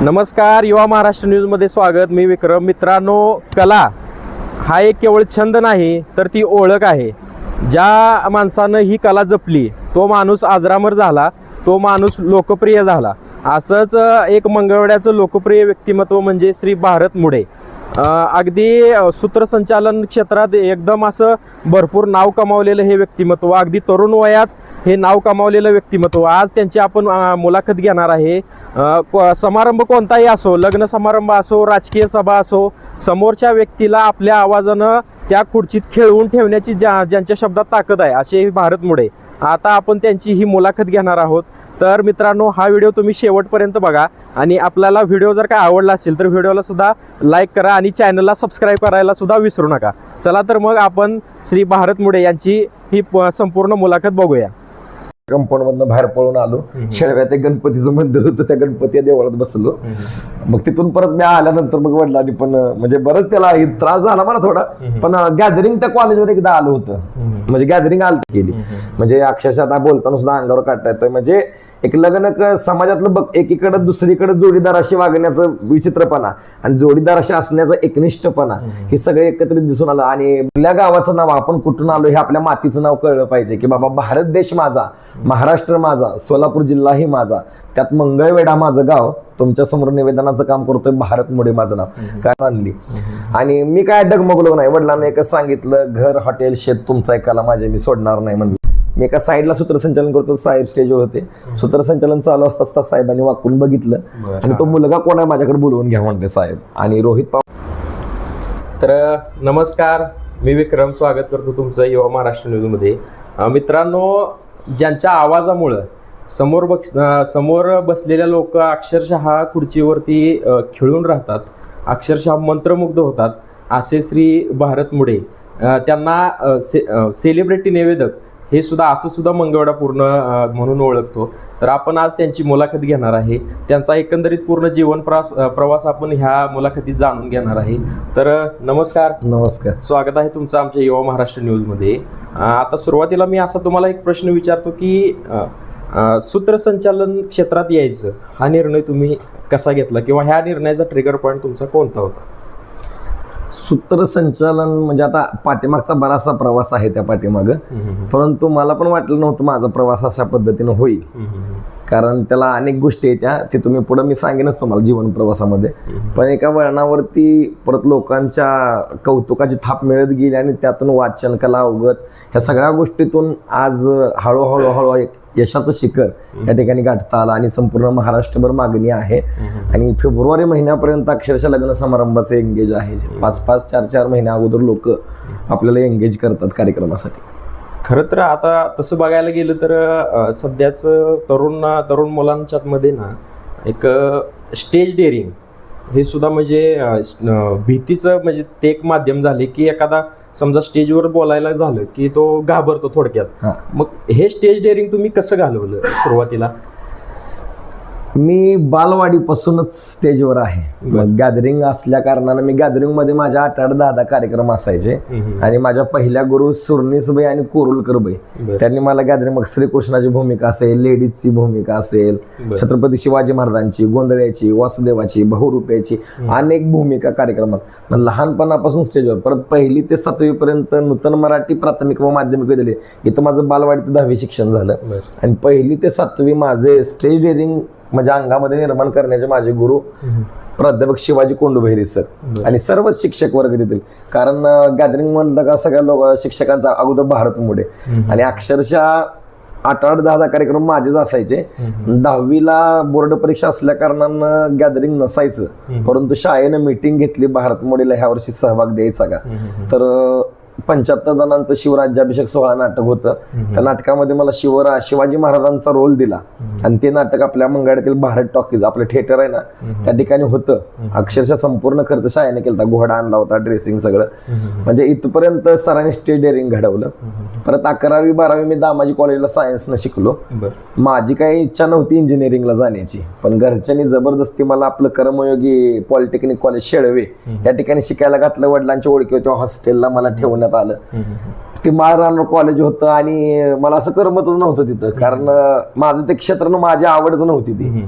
नमस्कार युवा महाराष्ट्र न्यूजमध्ये स्वागत. मी विक्रम. मित्रांनो कला हा एक केवळ छंद नाही तर ती ओळख आहे. ज्या माणसानं ही कला जपली तो माणूस आजरामर झाला तो माणूस लोकप्रिय झाला. असंच एक मंगळवड्याचं लोकप्रिय व्यक्तिमत्व म्हणजे श्री भारत मुडे अगदी सूत्रसंचालन क्षेत्रात एकदम असं भरपूर नाव कमावलेलं हे व्यक्तिमत्व. अगदी तरुण वयात हे नाव कमावलेलं व्यक्तिमत्व. आज त्यांची आपण मुलाखत घेणार आहे. समारंभ कोणताही असो लग्न समारंभ असो राजकीय सभा असो समोरच्या व्यक्तीला आपल्या आवाजानं त्या खुर्चीत खेळवून ठेवण्याची ज्या ज्यांच्या शब्दात ताकद आहे असे भारत मुडे. आता आपण त्यांची ही मुलाखत घेणार आहोत. तर मित्रांनो हा व्हिडिओ तुम्ही शेवटपर्यंत बघा. आणि आपल्याला व्हिडिओ जर काय आवडला असेल तर व्हिडिओला सुद्धा लाईक करा आणि चॅनलला सबस्क्राईब करायला सुद्धा विसरू नका. चला तर मग आपण श्री भारत मुडे यांची ही प- संपूर्ण मुलाखत बघूया. कंपाऊंड मधनं बाहेर पळून आलो. शेळव्यात एक गणपतीचं मंदिर होतं त्या गणपती देवळात बसलो. मग तिथून परत मी आल्यानंतर मग वडिलांनी पण म्हणजे बरंच त्याला त्रास झाला मला थोडा. पण गॅदरिंग त्या कॉलेजवर एकदा आलं होतं. म्हणजे गॅदरिंग आल केली. म्हणजे अक्षरशः आता बोलताना सुद्धा अंगावर काढता येतं म्हणजे एक लग्न क- समाजातलं बघ एकीकडे दुसरीकडे जोडीदाराशी वागण्याचं विचित्रपणा आणि जोडीदाराशी असण्याचा एकनिष्ठपणा हे सगळं एकत्रित दिसून आलं. आणि आपल्या गावाचं नाव आपण कुठून आलो हे आपल्या मातीचं नाव कळलं पाहिजे की बाबा भारत देश माझा महाराष्ट्र माझा सोलापूर जिल्हाही माझा त्यात मंगळवेढा माझं गाव तुमच्यासमोर निवेदनाचं काम करतोय भारत मुळे माझं नाव. काय आणली आणि मी काय डगमगलो नाही वडिलांना एकच सांगितलं घर हॉटेल शेत तुमचा एकाला माझे मी सोडणार नाही म्हणलं. मी एका साईडला सूत्रसंचालन करतो साहेब स्टेजवर होते. सूत्रसंचालन चालू असता असता साहेबांनी वाकून बघितलं. आणि तो मुलगा कोण आहे माझ्याकडे बोलवून घ्या म्हणले साहेब. आणि रोहित पवार तर नमस्कार. मी विक्रम. स्वागत करतो तुमचं युवा महाराष्ट्र न्यूजमध्ये. मित्रांनो ज्यांच्या आवाजामुळं समोर अ, समोर बसलेल्या लोक अक्षरशः खुर्चीवरती खिळून राहतात. अक्षरशः मंत्रमुग्ध होतात. असे श्री भारत मुडे त्यांना से सेलिब्रिटी निवेदक हे सुद्धा असं सुद्धा मंगळवेढा पूर्ण म्हणून ओळखतो. तर आपण आज त्यांची मुलाखत घेणार आहे. त्यांचा एकंदरीत पूर्ण जीवन प्रवास अ, प्रवास आपण ह्या मुलाखतीत जाणून घेणार आहे. तर नमस्कार. नमस्कार. स्वागत आहे तुमचं आमच्या युवा महाराष्ट्र न्यूजमध्ये. आता सुरुवातीला मी असा तुम्हाला एक प्रश्न विचारतो की सूत्रसंचालन क्षेत्रात यायचं हा निर्णय तुम्ही कसा घेतला? किंवा ह्या निर्णयाचा ट्रिगर पॉईंट तुमचा कोणता होता? सूत्रसंचालन म्हणजे आता पाठीमागचा बराचसा प्रवास आहे त्या पाठीमागं. परंतु मला पण वाटलं नव्हतं माझा प्रवास अशा पद्धतीनं होईल. कारण त्याला अनेक गोष्टी आहेत त्या ते तुम्ही पुढं मी सांगेनच तुम्हाला जीवन प्रवासामध्ये. पण एका वळणावरती परत लोकांच्या कौतुकाची थाप मिळत गेली आणि त्यातून वाचन कला अवगत ह्या सगळ्या गोष्टीतून आज हळूहळू हळू एक यशाचं शिखर या ठिकाणी गाठता आलं आणि संपूर्ण महाराष्ट्रभर मागणी आहे. आणि फेब्रुवारी महिन्यापर्यंत अक्षरशः लग्न समारंभाचे एंगेज आहे. पाच पाच चार चार महिन्या अगोदर लोक आपल्याला एंगेज करतात कार्यक्रमासाठी. खरं तर आता तसं बघायला गेलं तर सध्याच तरुण तरुण मुलांच्यात मध्ये ना एक स्टेज डेअरिंग हे सुद्धा म्हणजे भीतीचं म्हणजे ते एक माध्यम झाले की एखादा समजा स्टेजवर बोलायला झालं की तो घाबरतो थोडक्यात. मग हे स्टेज डेअरिंग तुम्ही कसं घालवलं सुरुवातीला? मी बालवाडीपासूनच स्टेजवर आहे. गॅदरिंग असल्या कारणानं मी gathering मध्ये माझ्या आठ आठ दहा दहा कार्यक्रम असायचे. आणि माझ्या पहिल्या गुरु सुरनीसबाई आणि कोरुलकरबाई. बरं. त्यांनी मला गॅदरिंग मग श्रीकृष्णाची भूमिका असेल लेडीजची भूमिका असेल. छत्रपती शिवाजी महाराजांची गोंधळ्याची वासुदेवाची बहुरूपेची अनेक भूमिका कार्यक्रमात. मग लहानपणापासून स्टेजवर परत पहिली ते सातवी पर्यंत नूतन मराठी प्राथमिक व माध्यमिक दिले इथं माझं बालवाडी ते दहावी शिक्षण झालं. आणि पहिली ते सातवी माझे स्टेज डेअरिंग माझ्या अंगामध्ये निर्माण करण्याचे माझे गुरु प्राध्यापक शिवाजी कोंडुभैरी सर. आणि सर्वच शिक्षक वर्ग देतील. कारण गॅदरिंग म्हणलं का सगळ्या लोक शिक्षकांचा अगोदर भारत मुडे आणि अक्षरशः आठ आठ दहा दहा कार्यक्रम माझेच असायचे. दहावीला बोर्ड परीक्षा असल्या कारणानं गॅदरिंग नसायचं. परंतु शाळेनं मीटिंग घेतली भारत मोडीला ह्या वर्षी सहभाग द्यायचा का? तर पंच्याहत्तर जणांचं शिवराज्याभिषेक सोहळा नाटक होतं. त्या नाटकामध्ये मला शिवरा शिवाजी महाराजांचा रोल दिला. आणि ते नाटक आपल्या मंगळ्यातील भारत टॉकीज आपलं थिएटर आहे ना त्या ठिकाणी होतं. अक्षरशः संपूर्ण खर्च शाळेने केला होता घोडा आणला होता ड्रेसिंग सगळं. म्हणजे इथपर्यंत सरांनी स्टेज डेअरिंग घडवलं. परत अकरावी बारावी मी दामाजी कॉलेजला सायन्सनं शिकलो. माझी काही इच्छा नव्हती इंजिनिअरिंगला जाण्याची. पण घरच्यांनी जबरदस्ती मला आपलं कर्मयोगी पॉलिटेक्निक कॉलेज शेळवे या ठिकाणी शिकायला घातलं. वडिलांच्या ओळखी होत्या. हॉस्टेलला मला ठेवण्यात करण्यात आलं. ते माळरान कॉलेज होतं आणि मला असं करमतच नव्हतं तिथं. कारण माझं ते क्षेत्र माझी आवडच नव्हती ती.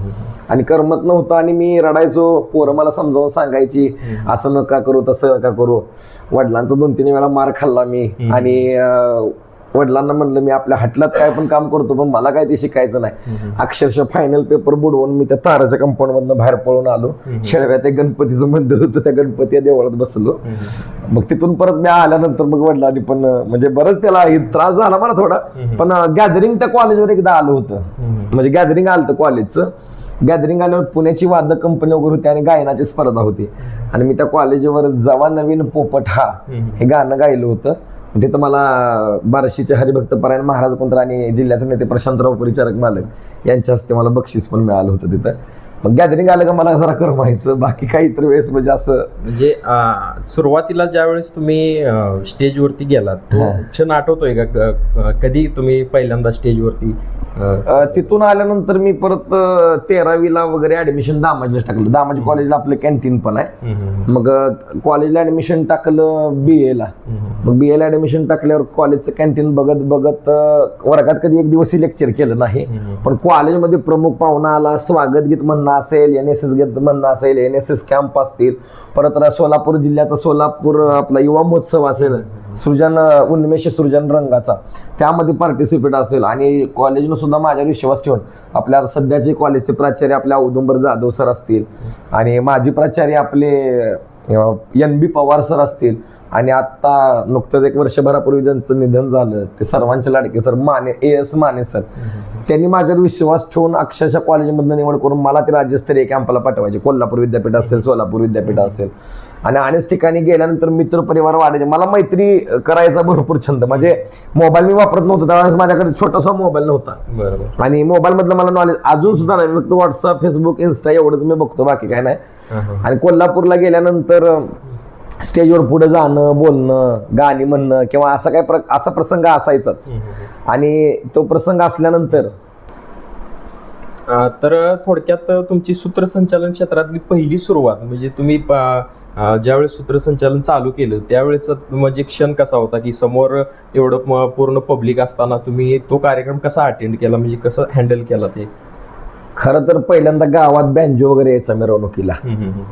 आणि करमत नव्हतं आणि मी रडायचो पोरं मला समजावून सांगायची असं नका करू तसं नका करू. वडिलांचा दोन तीन वेळा मार खाल्ला मी. आणि वडिलांना म्हणलं मी आपल्या हटलात काय पण काम करतो पण मला काय ते शिकायचं नाही. अक्षरशः फायनल पेपर बुडवून मी त्या ताराच्या कंपाऊंड मधनं बाहेर पळून आलो. शेळव्यात एक गणपतीचं मंदिर होतं त्या गणपती या देवळात बसलो. मग तिथून परत मी आल्यानंतर मग वडिलांनी पण म्हणजे बरंच त्याला त्रास झाला मला थोडा पण गॅदरिंग त्या कॉलेजवर एकदा आलं होतं. म्हणजे गॅदरिंग आलं होतं कॉलेजचं गॅदरिंग आल्यावर पुण्याची वादक कंपनी वगैरे होती आणि गायनाची स्पर्धा होती. आणि मी त्या कॉलेजवर जवा नवीन पोपट हा हे गाणं गायलं होतं. तिथं मला बार्शीचे हरिभक्त परायण महाराज कोणतर आणि जिल्ह्याचे नेते प्रशांतराव परिचारक मालक यांच्या हस्ते मला बक्षीस पण मिळालं होतं तिथं. मग गॅदरिंग आलं का मला जरा करमायचं बाकी काही इतर वेळेस म्हणजे असं म्हणजे सुरुवातीला ज्या वेळेस तुम्ही अं, स्टेजवरती गेलात तो हा. क्षण आठवतोय का? क- अं, कधी तुम्ही पहिल्यांदा स्टेजवरती अं, अ, तिथून आल्यानंतर मी परत अ, तेरावीला वगैरे ऍडमिशन दामाजीलाच टाकलं. दामाजी कॉलेजला आपलं कॅन्टीन पण आहे. हम्म, हम्म, मग अ, कॉलेजला ऍडमिशन टाकलं बी एला हम्म, मग बी एला ऍडमिशन टाकल्यावर कॉलेजचं कॅन्टीन बघत बघत अ, वर्गात कधी एक दिवस लेक्चर केलं नाही. हम्म. पण कॉलेजमध्ये प्रमुख पाहुणा आला स्वागत गीत म्हणणं असेल एन एस एस गीत म्हणणं असेल एन एस एस कॅम्प असतील परत रा- सोलापूर जिल्ह्याचा सोलापूर आपला युवा महोत्सव असेल सृजन उन्मेष सृजन रंगाचा त्यामध्ये पार्टिसिपेट असेल. आणि कॉलेजनं सुद्धा माझ्यावर विश्वास ठेवून आपल्या सध्याचे कॉलेजचे प्राचार्य आपल्या औदुंबर जाधव सर असतील. आणि माजी प्राचार्य आपले एन बी पवार सर असतील. आणि आता नुकतंच एक वर्षभरापूर्वी ज्यांचं निधन झालं ते सर्वांचे लाडके sir Mane A S Mane sir. त्यांनी माझ्यावर विश्वास ठेवून अक्षरशः कॉलेजमधनं निवड करून मला ते राज्यस्तरीय कॅम्पला पाठवायचे. कोल्हापूर विद्यापीठ असेल सोलापूर विद्यापीठ असेल. आणि अनेक ठिकाणी गेल्यानंतर मित्र परिवार वाढायचे. मला मैत्री करायचा भरपूर छंद. म्हणजे मोबाईल मी वापरत नव्हतो त्यावेळेस माझ्याकडे छोटासा मोबाईल नव्हता. बरोबर. आणि मोबाईल मधलं मला नॉलेज अजून सुद्धा नाही. फक्त व्हॉट्सअप फेसबुक इन्स्टा एवढंच मी बघतो बाकी काय नाही. आणि कोल्हापूरला गेल्यानंतर स्टेजवर पुढे जाणं बोलणं गाणी म्हणणं किंवा असा काय प्र असा प्रसंग असायचाच. आणि तो प्रसंग असल्यानंतर तर थोडक्यात तुमची सूत्रसंचालन क्षेत्रातली पहिली सुरुवात म्हणजे तुम्ही ज्यावेळेस सूत्रसंचालन चालू केलं त्यावेळेस म्हणजे क्षण कसा होता की समोर एवढं पूर्ण पब्लिक असताना तुम्ही तो कार्यक्रम कसा अटेंड केला म्हणजे कसं हँडल केला ते? खरं तर पहिल्यांदा गावात बँजो वगैरे यायचा मिरवणुकीला.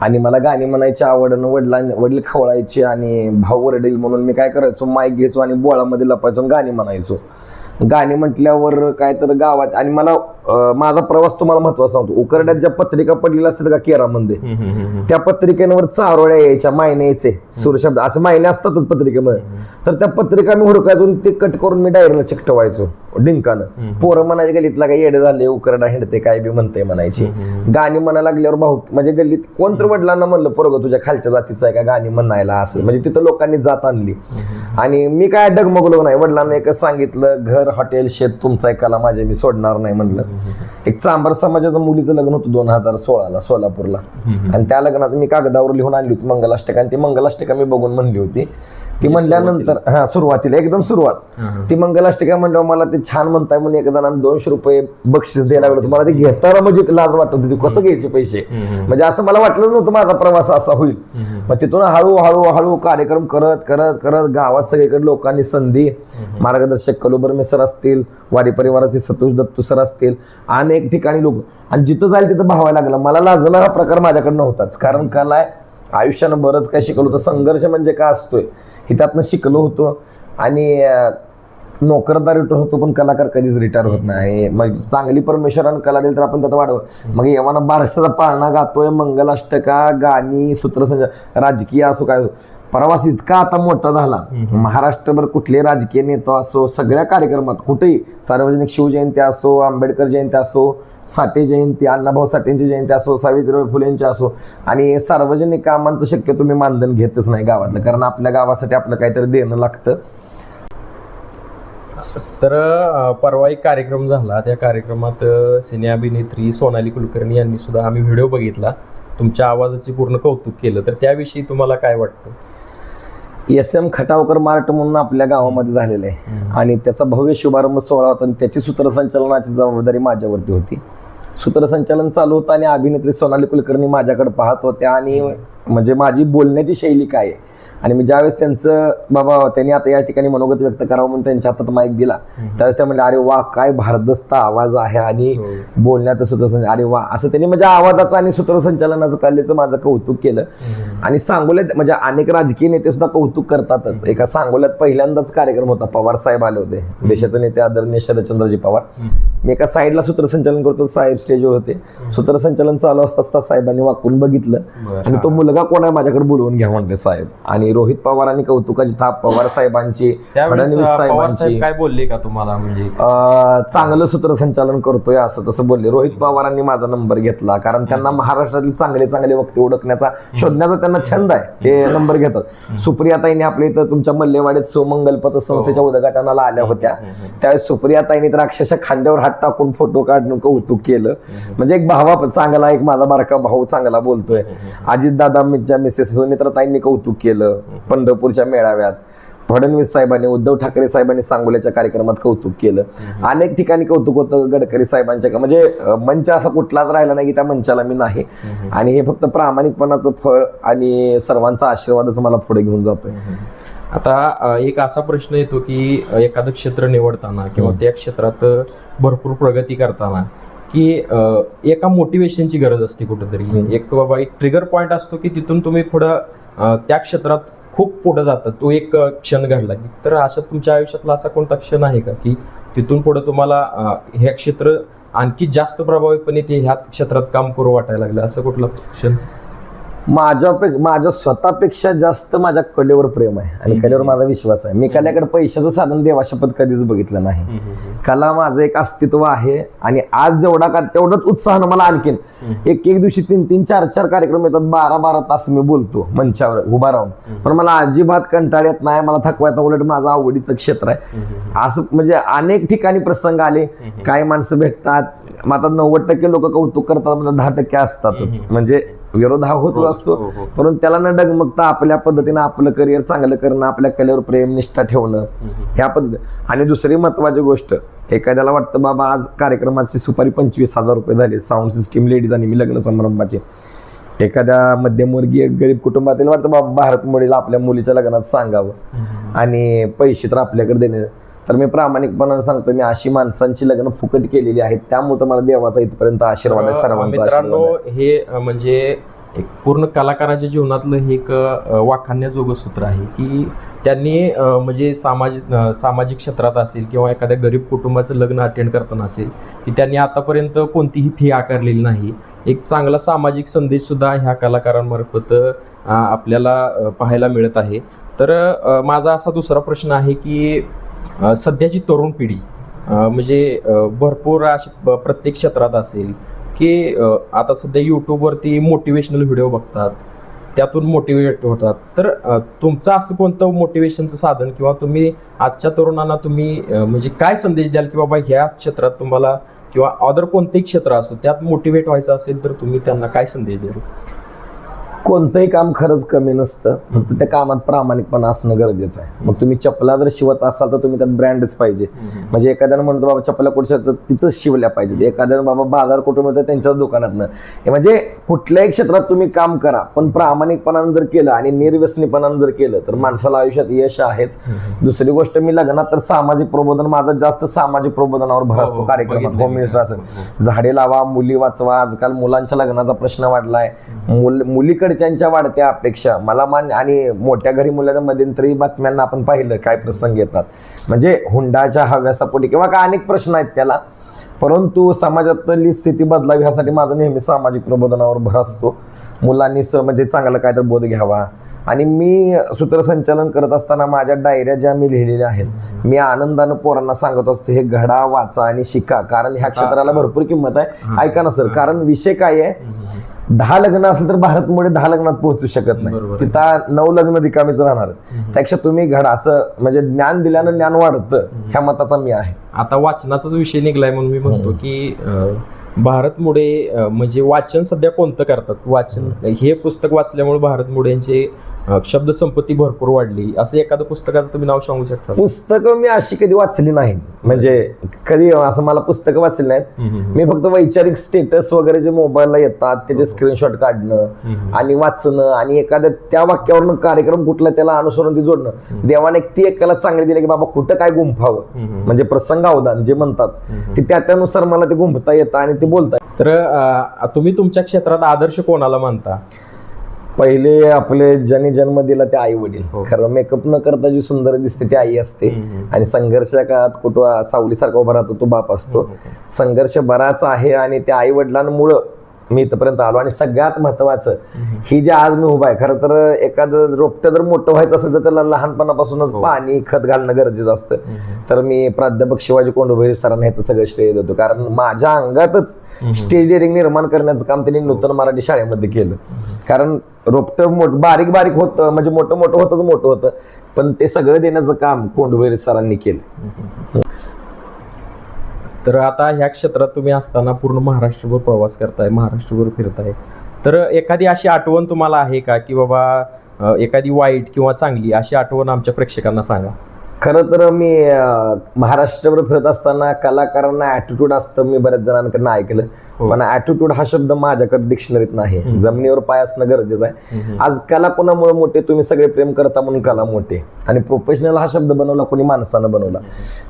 आणि मला गाणी म्हणायची आवड आणि वडिलां वडील खवळायचे आणि भाऊ वडील म्हणून मी काय करायचो माईक घ्यायचो आणि बोळामध्ये लपायचो आणि गाणी म्हणायचो. गाणी म्हटल्यावर काय तर गावात आणि मला माझा प्रवास तुम्हाला महत्त्वाचा सांगतो. उकरड्यात ज्या पत्रिका पडलेल्या असतात का केरामध्ये त्या पत्रिकेवर चारोळ्या यायच्या मायने यायचे सूरशब्द असं मायने असतातच पत्रिकेमध्ये तर त्या पत्रिका मी हुडकायचो आणि ते कट करून मी डायरीला चिकटवायचो डिंकानं. पोरं म्हणायचे गल्लीतला काही येडे झाले उकरडा हिंडते काय बी म्हणते म्हणायची. गाणी म्हणायला लागल्यावर भाऊ म्हणजे गल्लीत कोणतर वडिलांना म्हणलं पोरग तुझ्या खालच्या जातीचं आहे का गाणी म्हणायला असं. म्हणजे तिथं लोकांनी जात आणली. आणि मी काय डगमगलो नाही. वडिलांना एकच सांगितलं घर हॉटेल शेत तुमचा कला माझे मी सोडणार नाही म्हणलं. एक चांभार समाजाचं मुलीचं लग्न होतं दोन हजार सोळाला सोलापूरला. आणि त्या लग्नात मी कागदावर लिहून आणली होती मंगलाष्टका. आणि ती मंगलाष्टका मी बघून म्हणली होती ती म्हणल्यानंतर हा सुरुवातीला एकदम सुरुवात. ती मंगलाष्टका म्हणल्यावर मला ते छान म्हणताय म्हणून एका जणांना दोनशे रुपये बक्षीस द्यायला लागलं होतं. मला ते घेताना म्हणजे लाज वाटत होती कसं घ्यायचे पैसे? म्हणजे असं मला वाटलंच नव्हतं माझा प्रवास असा होईल. मग तिथून हळू हळू हळू कार्यक्रम करत करत करत गावात सगळीकडे लोकांनी संधी मार्गदर्शक कलुबर मिसर असतील वाडी परिवाराचे सतोष दत्तू सर असतील अनेक ठिकाणी लोक. आणि जिथं जाईल तिथं भावायला लागलं. मला लाजणं हा प्रकार माझ्याकडे नव्हताच कारण कला आहे आयुष्यानं बरंच काय शिकवलं होतं. संघर्ष म्हणजे काय असतोय? हे त्यातनं शिकलो होतो. आणि नोकरदार रिटायर होतो पण कलाकार कधीच रिटायर होत नाही. मग चांगली परमेश्वरानं कला दिली तर आपण त्यात वाढव. मग येवाना बारशाचा पाळणा गातोय मंगलाष्टका गाणी सूत्रसंचार राजकीय असो काय असो. प्रवास इतका आता मोठा झाला. महाराष्ट्रभर कुठले राजकीय नेता असो सगळ्या कार्यक्रमात कुठेही सार्वजनिक शिवजयंती असो आंबेडकर जयंती असो साठे जयंती अण्णाभाऊ साठेंची जयंती असो सावित्रीबाई फुलेंची असो आणि सार्वजनिक कामांचं शक्यतो मी मानधन घेतच नाही गावातलं कारण आपल्या गावासाठी आपलं काहीतरी देणं लागतं. तर परवा एक कार्यक्रम झाला. त्या कार्यक्रमात सिने अभिनेत्री सोनाली कुलकर्णी यांनी सुद्धा आम्ही व्हिडिओ बघितला. तुमच्या आवाजाचे पूर्ण कौतुक केलं. तर त्याविषयी तुम्हाला काय वाटतं? एस एम खटावकर मार्ट म्हणून आपल्या गावामध्ये झालेलं आहे. आणि त्याचा भव्य शुभारंभ सोहळा होता आणि त्याची सूत्रसंचालनाची जबाबदारी माझ्यावरती होती. सूत्रसंचालन चालू होतं आणि अभिनेत्री सोनाली कुलकर्णी माझ्याकडे पाहत होत्या आणि म्हणजे माझी बोलण्याची शैली काय आहे? आणि मी ज्यावेळेस त्यांचं बाबा त्यांनी आता या ठिकाणी मनोगत व्यक्त करावं म्हणून त्यांच्या हातात माईक दिला त्यावेळेस त्या म्हणले अरे वा काय भारदस्त आवाज आहे आणि हो. बोलण्याचं सूत्रसंचालन अरे वा असं त्यांनी म्हणजे आवाजाचं आणि सूत्रसंचालनाचं कलेचं माझं कौतुक केलं. आणि सांगोल्यात म्हणजे अनेक राजकीय नेते सुद्धा कौतुक करतातच. एका सांगोल्यात पहिल्यांदाच कार्यक्रम होता पवार साहेब आले होते. देशाचे नेते आदरणीय शरदचंद्रजी पवार. मी एका साईडला सूत्रसंचालन करतो साहेब स्टेजवर होते. सूत्रसंचालन चालू असता असता साहेबांनी वाकून बघितलं. आणि तो मुलगा कोण माझ्याकडे बोलवून घ्या म्हणले साहेब. आणि रोहित पवारांनी कौतुकाची थाप पवार साहेबांची फडणवीस साहेबांची. साहेब काय बोलले का तुम्हाला म्हणजे? चांगलं सूत्रसंचालन करतोय असं तसं बोलले. रोहित पवारांनी माझा नंबर घेतला कारण त्यांना महाराष्ट्रातील चांगले चांगले वक्ते ओळखण्याचा शोधण्याचा त्यांना छंद आहे ते नंबर घेतात. सुप्रियाताईने आपल्या इथं तुमच्या मल्लेवाडीत सोमंगल पतसंस्थेच्या उद्घाटनाला आल्या होत्या. त्यावेळेस सुप्रियाताईने तर अक्षरशः खांद्यावर हात टाकून फोटो काढून कौतुक केलं. म्हणजे एक भावा चांगला एक माझा बारका भाऊ चांगला बोलतोय. अजित दादा मिसेस सुनित्राताईंनी कौतुक केलं. पंढरपूरच्या मेळाव्यात फडणवीस साहेबांनी उद्धव ठाकरे साहेबांनी सांगोल्याच्या कार्यक्रमात कौतुक केलं. अनेक ठिकाणी कौतुक होतं गडकरी साहेबांच्या. का- म्हणजे मंच असा कुठलाच राहिला नाही की त्या मंचाला मी नाही. आणि हे फक्त प्रामाणिकपणाचं फळ आणि सर्वांचा आशीर्वादच मला पुढे घेऊन जातोय. आता एक असा प्रश्न येतो की एखादं क्षेत्र निवडताना किंवा त्या क्षेत्रात भरपूर प्रगती करताना की एका मोटिवेशनची गरज असते कुठेतरी. एक बाबा एक ट्रिगर पॉईंट असतो की तिथून तुम्ही पुढं त्या क्षेत्रात खूप पुढे जातात तो एक क्षण घडला की तर अशा तुमच्या आयुष्यातला असा कोणता क्षण आहे का की तिथून पुढे तुम्हाला हे क्षेत्र आणखी जास्त प्रभावीपणे ते ह्या क्षेत्रात काम करू वाटायला लागलं? असं कुठला क्षण? माझ्या माझ्या स्वतःपेक्षा जास्त माझ्या कलेवर प्रेम आहे आणि कलेवर माझा विश्वास आहे. मी कलेकडे पैशाचं साधन देवाशपथ कधीच बघितलं नाही. कला माझं एक अस्तित्व आहे आणि आज जेवढा का तेवढंच उत्साहानं मला आणखीन एक एक दिवशी तीन तीन चार चार कार्यक्रम येतात. बारा बारा तास मी बोलतो मंचावर उभा राहून. पण मला अजिबात कंटाळ येत नाही. मला थकवा येत नाही. उलट माझं आवडीचं क्षेत्र आहे. असं म्हणजे अनेक ठिकाणी प्रसंग आले. काही माणसं भेटतात. मग आता नव्वद टक्के लोक कौतुक करतात. म्हणजे दहा टक्के असतातच. म्हणजे विरोध हा होतच असतो. हो, हो. परंतु त्याला न डगमगता आपल्या पद्धतीनं आपलं करिअर चांगलं करणं आपल्या कलेवर प्रेम निष्ठा ठेवणं ह्या पद्धती. आणि दुसरी महत्वाची गोष्ट एखाद्याला वाटतं बाबा आज कार्यक्रमाची सुपारी पंचवीस हजार रुपये झाले साऊंड सिस्टीम लेडीज आणि मी लग्न समारंभाचे. एखाद्या मध्यमवर्गीय गरीब कुटुंबातील वाटतं बाबा भारत मोडीला आपल्या मुलीच्या लग्नात सांगावं आणि पैसे तर आपल्याकडे देणे. तर मी प्रामाणिकपणाने सांगतो मी अशी माणसांची लग्न फुकट केलेली आहेत. त्यामुळे मला देवाचा इथपर्यंत आशीर्वाद आहे सर्वांचा मित्रांनो. हे म्हणजे एक पूर्ण कलाकाराच्या जीवनातलं हे एक अ, वाखाणण्याजोगं सूत्र आहे की त्यांनी म्हणजे सामाजिक सामाजिक क्षेत्रात असेल किंवा एखाद्या गरीब कुटुंबाचं लग्न अटेंड करताना असेल की त्यांनी आतापर्यंत कोणतीही फी आकारलेली नाही. एक चांगला सामाजिक संदेश सुद्धा ह्या कलाकारांमार्फत आपल्याला पाहायला मिळत आहे. तर माझा असा दुसरा प्रश्न आहे की सध्याची तरुण पिढी म्हणजे भरपूर अशी प्रत्येक क्षेत्रात असेल की आता सध्या यूट्यूबवरती मोटिवेशनल व्हिडिओ बघतात त्यातून मोटिवेट होतात. तर तुमचं असं कोणतं मोटिवेशनचं साधन किंवा तुम्ही आजच्या तरुणांना तुम्ही म्हणजे काय संदेश द्याल की बाबा ह्या क्षेत्रात तुम्हाला किंवा अदर कोणतेही क्षेत्र असो त्यात मोटिवेट व्हायचं असेल तर तुम्ही त्यांना काय संदेश द्याल कोणतंही काम खरंच कमी नसतं. फक्त त्या कामात प्रामाणिकपणा असणं गरजेचं आहे. मग तुम्ही चपला जर शिवत असाल तर तुम्ही त्यात ब्रँडच पाहिजे. म्हणजे एखाद्यानं म्हणतो बाबा चपला कुठे शिवतात तिथंच शिवल्या पाहिजेत. एखाद्यानं बाबा बाजार कुठे मिळतं त्यांच्याच दुकानातनं. हे म्हणजे कुठल्याही क्षेत्रात तुम्ही काम करा पण प्रामाणिकपणानं जर केलं आणि निर्व्यसनीपणानं जर केलं तर माणसाला आयुष्यात यश आहेच. दुसरी गोष्ट मी लग्नात तर सामाजिक प्रबोधन माझं जास्त सामाजिक प्रबोधनावर भर हो, असतो. हो, कार्यक्रमात होम. मिनिस्टर असेल. झाडे लावा मुली वाचवा. आजकाल मुलांच्या लग्नाचा प्रश्न वाढलाय. मुल मुलीकडच्यांच्या वाढत्या अपेक्षा मला मान आणि मोठ्या घरी मुलांच्या मध्यंतरी बातम्यांना आपण पाहिलं काय प्रसंग येतात. म्हणजे हुंडाच्या हव्यासापोटी किंवा काय अनेक प्रश्न आहेत त्याला. परंतु समाजातली स्थिती बदलावी ह्यासाठी माझं नेहमी सामाजिक प्रबोधनावर भर असतो. मुलांनी स म्हणजे चांगलं काय तर बोध घ्यावा. आणि मी सूत्रसंचालन करत असताना माझ्या डायऱ्या ज्या मी लिहिलेल्या आहेत मी आनंदानं पोरांना सांगत असतो हे घडा वाचा आणि शिका. कारण ह्या क्षेत्राला भरपूर किंमत आहे. ऐका ना सर. कारण विषय काय आहे? दहा लग्न असलं तर भारतमुळे दहा लग्नात पोहोचू शकत नाही. तिथं नऊ लग्न रिकामीच राहणार त्यापेक्षा तुम्ही घडा असं म्हणजे ज्ञान दिल्यानं ज्ञान वाढतं ह्या मताचा मी आहे. आता वाचनाचाच विषय निघलाय म्हणून मी म्हणतो की भारतमुळे म्हणजे वाचन सध्या कोणतं करतात? वाचन हे पुस्तक वाचल्यामुळे भारतमुळे यांचे शब्दसंपत्ती भरपूर वाढली. असं एखादं पुस्तकाचं तुम्ही नाव सांगू शकता? पुस्तकं मी अशी कधी वाचली नाहीत म्हणजे कधी असं मला पुस्तकं वाचली नाहीत. मी फक्त वैचारिक स्टेटस वगैरे जे मोबाईलला येतात त्याचे स्क्रीनशॉट काढणं आणि वाचणं आणि एखाद्या त्या वाक्यावरून कार्यक्रम कुठला त्याला अनुसरून ती जोडणं. देवाने ती एकाला चांगली दिली की बाबा कुठं काय गुंफावं? म्हणजे प्रसंग अवधान जे म्हणतात ते त्या त्यानुसार मला ते गुंफता येतं आणि ते बोलता येतं. तर तुम्ही तुमच्या क्षेत्रात आदर्श कोणाला मानता? पहिले आपले ज्यांनी जन्म दिला ते आई वडील. खरं मेकअप न करता जी सुंदर दिसते ती आई असते. आणि संघर्ष काळात कुठं सावलीसारखा उभा राहतो तो बाप असतो. संघर्ष बराच आहे आणि त्या आई वडिलांमुळं मी इथपर्यंत आलो आणि सगळ्यात महत्वाचं ही जे आज मी उभा आहे खरं तर एखादं रोपटं जर मोठं व्हायचं असेल तर त्याला लहानपणापासूनच पाणी खत घालणं गरजेचं असतं. तर मी प्राध्यापक शिवाजी कोंडोबेरी सरांना ह्याचं सगळं श्रेय देतो. कारण माझ्या अंगातच स्टेज डेअरिंग निर्माण करण्याचं काम त्यांनी नूतन मराठी शाळेमध्ये केलं. कारण रोपटं मोठ बारीक बारीक होतं म्हणजे मोठं मोठं होतच मोठं होतं पण ते सगळं देण्याचं काम कोंडोबेरी सरांनी केलं. तर आता ह्या क्षेत्रात तुम्ही असताना पूर्ण महाराष्ट्रभर प्रवास करताय महाराष्ट्रभर फिरताय. तर एखादी अशी आठवण तुम्हाला आहे का? की बाबा एखादी वाईट किंवा चांगली अशी आठवण आमच्या प्रेक्षकांना सांगा. खरं तर मी महाराष्ट्रावर फिरत असताना कलाकारांना ऍटिट्यूड असतं मी बऱ्याच जणांकडनं ऐकलं. पण ऍटिट्यूड हा शब्द माझ्याकडे डिक्शनरीत नाही. जमिनीवर पाय असणं गरजेचं आहे. आज कला कोणामुळे मोठे? तुम्ही सगळे प्रेम करता म्हणून कला मोठे. आणि प्रोफेशनल हा शब्द बनवला कोणी माणसानं बनवला.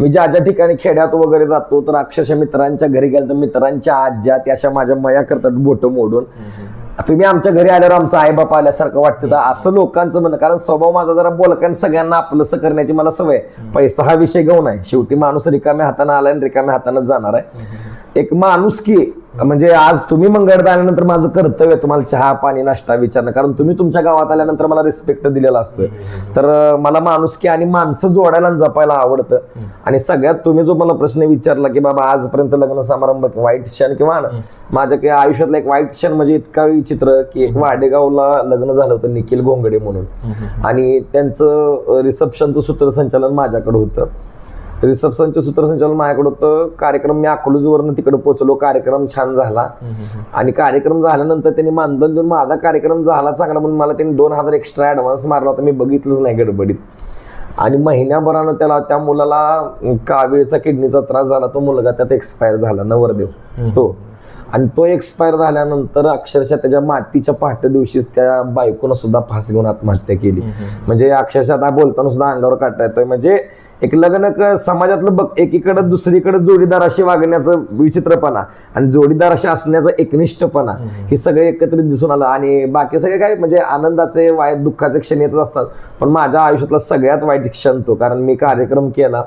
मी ज्या ज्या ठिकाणी खेड्यात वगैरे जातो तर अक्षरशः मित्रांच्या घरी गेलं तर मित्रांच्या आज्या त्या अशा माझ्या मया करतात बोटं मोडून. तुम्ही आमच्या घरी आल्यावर आमचा आई बाप आल्यासारखं वाटतं तर असं लोकांचं म्हणणं कारण स्वभाव माझा जरा बोलकान सगळ्यांना आपलंसं करण्याची मला सवय आहे. पैसा हा विषय घेऊन आहे. शेवटी माणूस रिकाम्या हाताने आलाय आणि रिकाम्या हाताने जाणार आहे. एक माणूस की म्हणजे आज तुम्ही मंगळवार आल्यानंतर माझं कर्तव्य तुम्हाला चहा पाणी नाश्ता विचारणं. कारण तुम्ही तुमच्या गावात आल्यानंतर मला रिस्पेक्ट दिलेला असतोय तर मला माणुसकी आणि माणसं जोडायला जपायला आवडतं. आणि सगळ्यात तुम्ही जो मला प्रश्न विचारला की बाबा आजपर्यंत लग्न समारंभ वाईट क्षण किंवा माझ्या काही आयुष्यातला एक वाईट क्षण म्हणजे इतका विचित्र की एक वाडेगावला लग्न झालं होतं निखिल गोंगडे म्हणून. आणि त्यांचं रिसेप्शनचं सूत्रसंचालन माझ्याकडे होतं. रिसेप्शनचं सूत्रसंचालन माझ्याकडे होतं. कार्यक्रम मी अकलूजवरनं तिकडे पोहोचलो. कार्यक्रम छान झाला. आणि कार्यक्रम झाल्यानंतर त्यांनी मानधन देऊन माझा कार्यक्रम झाला चांगला म्हणून मला त्यांनी दोन हजार एक्स्ट्रा ऍडव्हान्स मारला होता. मी बघितलंच नाही गडबडीत. आणि महिन्याभरानं त्याला त्या मुलाला कावीळचा किडनीचा त्रास झाला. तो मुलगा त्यात एक्सपायर झाला नवरदेव. तो. आणि तो एक्सपायर झाल्यानंतर अक्षरशः त्याच्या मातीच्या पहाटे दिवशीच त्या बायकोनं सुद्धा फास घेऊन आत्महत्या केली. म्हणजे अक्षरशः आता बोलताना सुद्धा अंगावर काटा येतोय. म्हणजे एक लग्न समाजातलं बघ एकीकडे दुसरीकडे जोडीदाराशी वागण्याचं विचित्रपणा आणि जोडीदाराशी असण्याचा एकनिष्ठपणा हे सगळे एकत्रित दिसून आलं. आणि बाकी सगळे काय म्हणजे आनंदाचे वाईट दुःखाचे क्षण येतच असतात. पण माझ्या आयुष्यातला सगळ्यात वाईट क्षण तो कारण मी कार्यक्रम केला.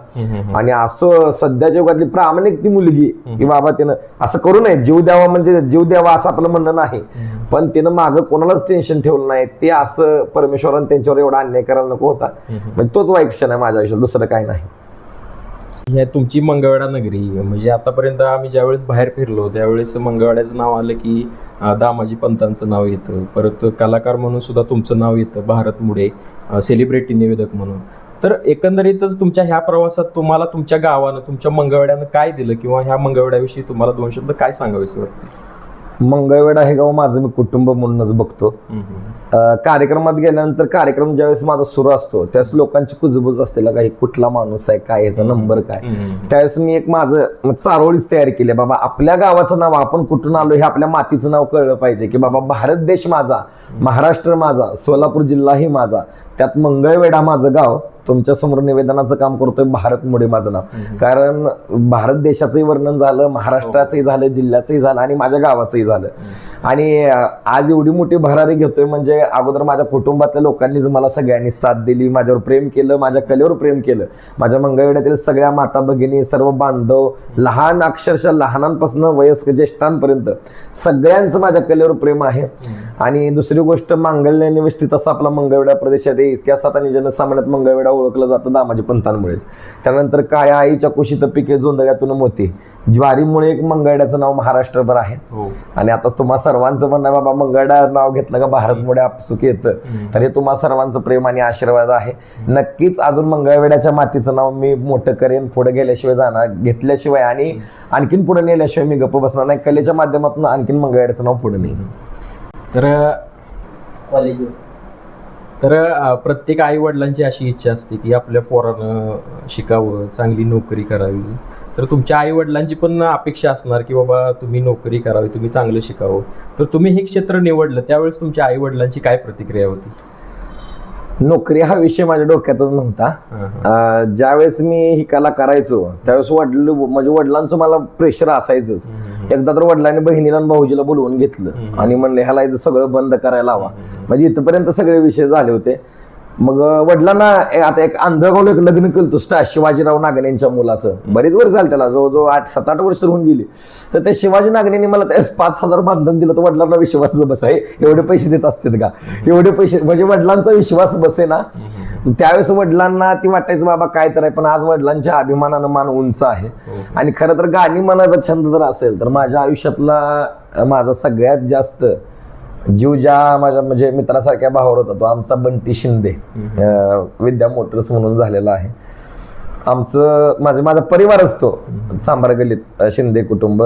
आणि असं सध्याच्या युगातली प्रामाणिक ती मुलगी की बाबा तिनं असं करू नये जीव द्यावा म्हणजे जीव द्यावा असं आपलं म्हणणं नाही. पण तिनं मागं कोणालाच टेन्शन ठेवलं नाही. ते असं परमेश्वरानं त्यांच्यावर एवढा अन्याय करायला नको होता. म्हणजे तोच वाईट क्षण आहे माझ्या आयुष्यात. दुसरं काय नाही. ह्या तुमची मंगळवेढा नगरी म्हणजे आतापर्यंत आम्ही ज्यावेळेस बाहेर फिरलो त्यावेळेस मंगळवाड्याचं नाव आलं की दामाजी पंतांचं नाव येतं. परत कलाकार म्हणून सुद्धा तुमचं नाव येतं भारत मुडे सेलिब्रिटी निवेदक म्हणून. तर एकंदरीतच तुमच्या ह्या प्रवासात तुम्हाला तुमच्या गावानं तुमच्या मंगळवाड्यानं काय दिलं? किंवा ह्या मंगळवाड्याविषयी तुम्हाला दोन शब्द काय सांगावेसे वाटते मंगळवेढा हे गाव माझं मी कुटुंब म्हणूनच बघतो. अं, कार्यक्रमात गेल्यानंतर कार्यक्रम ज्यावेळेस माझा सुरू असतो त्यावेळेस लोकांची कुजबुज असते काही कुठला माणूस आहे काय याचा नंबर काय? त्यावेळेस मी एक माझं चारोळीच तयार केली बाबा आपल्या गावाचं नाव आपण कुठून आलो हे आपल्या मातीचं नाव कळलं पाहिजे की बाबा भारत देश माझा महाराष्ट्र माझा सोलापूर जिल्हाही माझा त्यात मंगळवेढा माझं गाव तुमच्यासमोर निवेदनाचं काम करतोय भारत मुळे माझं नाव. कारण भारत देशाचंही वर्णन झालं महाराष्ट्राचंही झालं जिल्ह्याचंही झालं आणि माझ्या गावाचंही झालं. आणि आज एवढी मोठी भरारी घेतोय म्हणजे अगोदर माझ्या कुटुंबातल्या लोकांनीच मला सगळ्यांनी साथ दिली माझ्यावर प्रेम केलं माझ्या कलेवर प्रेम केलं. माझ्या मंगळवेढ्यातील सगळ्या माता भगिनी सर्व बांधव लहान अक्षरशः लहानांपासून वयस्क ज्येष्ठांपर्यंत सगळ्यांचं माझ्या कलेवर प्रेम आहे. आणि दुसरी गोष्ट मांगल्य निविष्टीत असा आपला मंगळवेढा प्रदेश आहे ते इतिहासात आणि जनसामान्यात मंगळवेढा ओळखलं जातं दामाजी पंतांमुळेच त्यानंतर काळ्या आईच्या कुशीत पिके जोंधळ्यातून मोती. ज्वारीमुळे एक मंगळड्याचं नाव महाराष्ट्रभर आहे. हो. आणि आता तुम्हा सर्वांचं म्हणणं बाबा मंगळडा नाव घेतलं का भारतमुळे आपसुक येतं. तर हे तुम्हा सर्वांचं प्रेम आणि आशीर्वाद आहे. नक्कीच अजून मंगळवेड्याच्या मातीचं नाव मी मोठं करेन पुढे गेल्याशिवाय जाणार घेतल्याशिवाय आणि आणखीन पुढे नेल्याशिवाय मी गप्प बसणार नाही. कलेच्या माध्यमातून आणखीन मंगळवेड्याचं नाव पुढे नेईन. तर तर प्रत्येक आई वडिलांची अशी इच्छा असते की आपल्या पोरानं शिकावं चांगली नोकरी करावी. तर तुमच्या आई वडिलांची पण अपेक्षा असणार की बाबा तुम्ही नोकरी करावी तुम्ही चांगलं शिकावं. तर तुम्ही हे क्षेत्र निवडलं त्यावेळेस तुमच्या आई वडिलांची काय प्रतिक्रिया होती? नोकरी हा विषय माझ्या डोक्यातच नव्हता. ज्यावेळेस मी ही कला करायचो त्यावेळेस वडील म्हणजे वडिलांचं मला प्रेशर असायचंच. एकदा तर वडिलांनी बहिणीला आणि भाऊजीला बोलवून घेतलं आणि म्हणले ह्याला सगळं बंद करायला हवा. म्हणजे इथपर्यंत सगळे विषय झाले होते. मग वडिलांना आता एक आंधळगावला एक लग्न केलं स्टार शिवाजीराव नागन यांच्या मुलाचं. बरीच वर्ष झालं त्याला जवळजवळ आठ सात आठ वर्ष होऊन गेली. तर त्या शिवाजी नागनेनी मला त्यावेळेस पाच हजार बांधून दिलं तर वडिलांना विश्वास बस आहे. एवढे पैसे देत असतात का? एवढे पैसे म्हणजे वडिलांचा विश्वास बसे ना? त्यावेळेस वडिलांना ती वाटायचं बाबा काय तर आहे पण आज वडिलांच्या अभिमानानं मान उंच आहे. आणि खरं तर गाणी म्हणायचा छंद जर असेल तर माझ्या आयुष्यातला माझा सगळ्यात जास्त जीव ज्या माझ्या म्हणजे मित्रासारख्या भावावर होता तो आमचा बंटी शिंदे. विद्या मोटर्स म्हणून झालेला आहे. आमचं माझं माझा परिवार असतो सांबार गल्लीत शिंदे कुटुंब.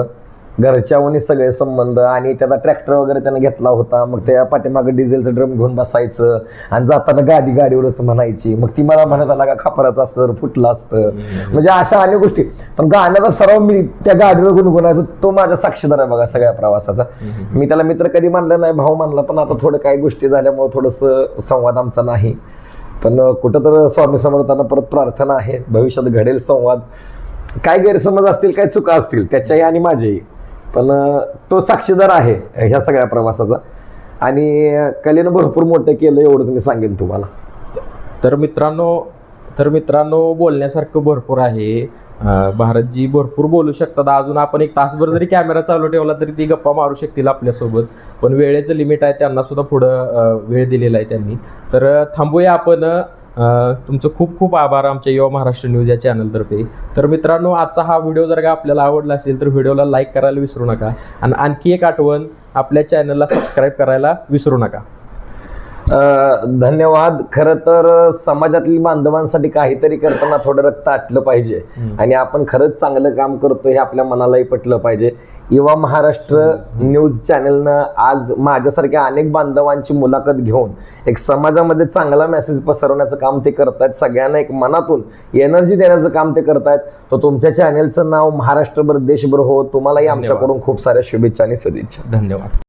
घरच्या उनी सगळे संबंध आणि त्याचा ट्रॅक्टर वगैरे त्यानं घेतला होता. मग त्या पाठीमागे डिझेलचं ड्रम घेऊन बसायचं आणि जाताना गाडी गाडीवरच म्हणायची. मग ती मला म्हणत आला का खापराचं असतं फुटलं असतं. म्हणजे अशा अनेक गोष्टी. पण गाण्याचा सराव मी त्या गाडीवर गुणगुणायचो तो माझा साक्षीदार आहे बघा सगळ्या प्रवासाचा. मी त्याला मित्र कधी मानलं नाही भाऊ मानला पण आता थोडं काही गोष्टी झाल्यामुळे थोडंसं संवाद आमचा नाही. पण कुठं तर स्वामी समर्थांना परत प्रार्थना आहे. भविष्यात घडेल संवाद. काय गैरसमज असतील काय चुका असतील त्याच्याही आणि माझ्याही. पण तो साक्षीदार आहे ह्या सगळ्या प्रवासाचा. आणि कलेनं भरपूर मोठं केलं एवढंच मी सांगेन तुम्हाला. तर मित्रांनो तर मित्रांनो बोलण्यासारखं भरपूर आहे. भारतजी भरपूर बोलू शकतात. अजून आपण एक तासभर जरी कॅमेरा चालू ठेवला तरी ती गप्पा मारू शकतील आपल्यासोबत. पण वेळेचं लिमिट आहे त्यांना सुद्धा पुढं वेळ दिलेला आहे त्यांनी. तर थांबूया आपण. तुमचं खूप खूप आभार आमच्या युवा महाराष्ट्र न्यूज या चॅनलतर्फे. तर मित्रांनो आजचा हा व्हिडिओ जर का आपल्याला आवडला असेल तर व्हिडिओला लाईक करायला विसरू नका. आणि आणखी एक आठवण आपल्या चॅनलला सबस्क्राईब करायला विसरू नका. धन्यवाद. खरं तर समाजातील बांधवांसाठी काहीतरी करताना थोडं रक्त आटलं पाहिजे. आणि आपण खरंच चांगलं काम करतो हे आपल्या मनालाही पटलं पाहिजे. युवा महाराष्ट्र न्यूज चॅनलनं आज माझ्यासारख्या अनेक बांधवांची मुलाखत घेऊन एक समाजामध्ये चांगला मेसेज पसरवण्याचं काम ते करतायत. सगळ्यांना एक मनातून एनर्जी देण्याचं काम ते करतायत. तर तुमच्या चॅनेलचं नाव महाराष्ट्रभर देशभर हो. तुम्हालाही आमच्याकडून खूप साऱ्या शुभेच्छा आणि सदिच्छा. धन्यवाद.